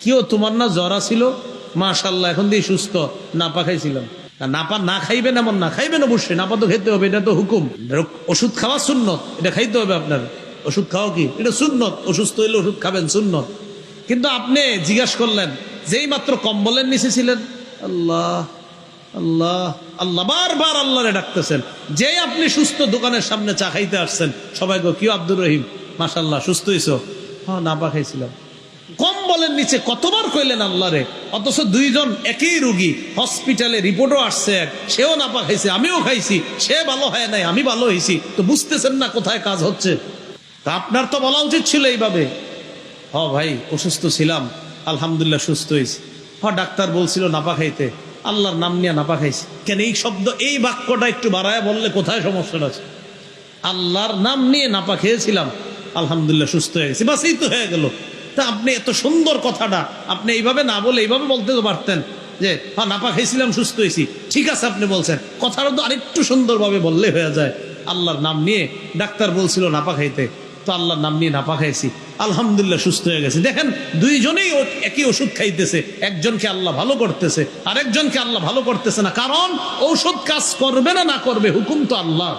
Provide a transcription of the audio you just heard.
কিও, তোমার না জ্বর ছিল মাশাল্লাহ এখন দিয়ে সুস্থ। নাপা খাইছিলাম। নাপা না খাইবেন এমন না, খাইবেন অবশ্যই। নাপা তো খেতে হবে, এটা তো হুকুম। ওষুধ খাওয়া সুন্নত, এটা খাইতে হবে আপনার। ওষুধ খাওয়া কি? এটা সুন্নত। অসুস্থ হইলে ওষুধ খাবেন, সুন্নত। কিন্তু আপনি জিজ্ঞাসা করলেন, যেই মাত্র কম্বলের নিচে ছিলেন? আল্লাহ আল্লাহ আল্লাহ, বারবার আল্লাহরে ডাকতেছেন। যেই আপনি সুস্থ দোকানের সামনে চা খাইতে আসছেন, সবাই গো কি আব্দুর রহিম? মাশাল্লাহ সুস্থ হইছো? হ্যাঁ নাপা খাইছিলাম। কম্বলের নিচে কতবার কইলেন আল্লাহরে? অথচ দুইজন একই রুগী হসপিটালে রিপোর্টও আসছে এক। সেও নাপা খাইছে আমিও খাইছি। সে ভালো হয় নাই, আমি ভালো হয়েছি তো বুঝতেছেন না কোথায় কাজ হচ্ছে? তা আপনার তো বলা উচিত ছিল এইভাবে। হ ভাই, অসুস্থ ছিলাম। আলহামদুলিল্লাহ সুস্থ হয়েছি হ, ডাক্তার বলছিল নাপা খাইতে। আল্লাহর নাম নিয়ে নাপা খাইছি। কেন এই শব্দ, এই বাক্যটা একটু বাড়ায় বললে কোথায় সমস্যাটা আছে? আল্লাহর নাম নিয়ে নাপা খেয়েছিলাম। আলহামদুলিল্লাহ সুস্থ হয়ে গেছি। বাস এই তো হয়ে গেল। তা আপনি এত সুন্দর কথাটা, আপনি এইভাবে না বলে এইভাবে বলতে তো পারতেন যে হ্যাঁ নাপা খাইছিলাম, সুস্থ হয়েছি ঠিক আছে আপনি বলছেন। কথাটা তো আরেকটু সুন্দরভাবে বললে হয়ে যায়। আল্লাহর নাম নিয়ে ডাক্তার বলছিল নাপা খাইতে। তো আল্লাহর নাম নিয়ে নাপা খাইছি। আলহামদুলিল্লাহ সুস্থ হয়ে গেছে। দেখেন, দুইজনেই একই ওষুধ খাইতেছে। একজনকে আল্লাহ ভালো করতেছে, আরেকজনকে আল্লাহ ভালো করতেছে না। কারণ ঔষধ কাজ করবে না না করবে, হুকুম তো আল্লাহ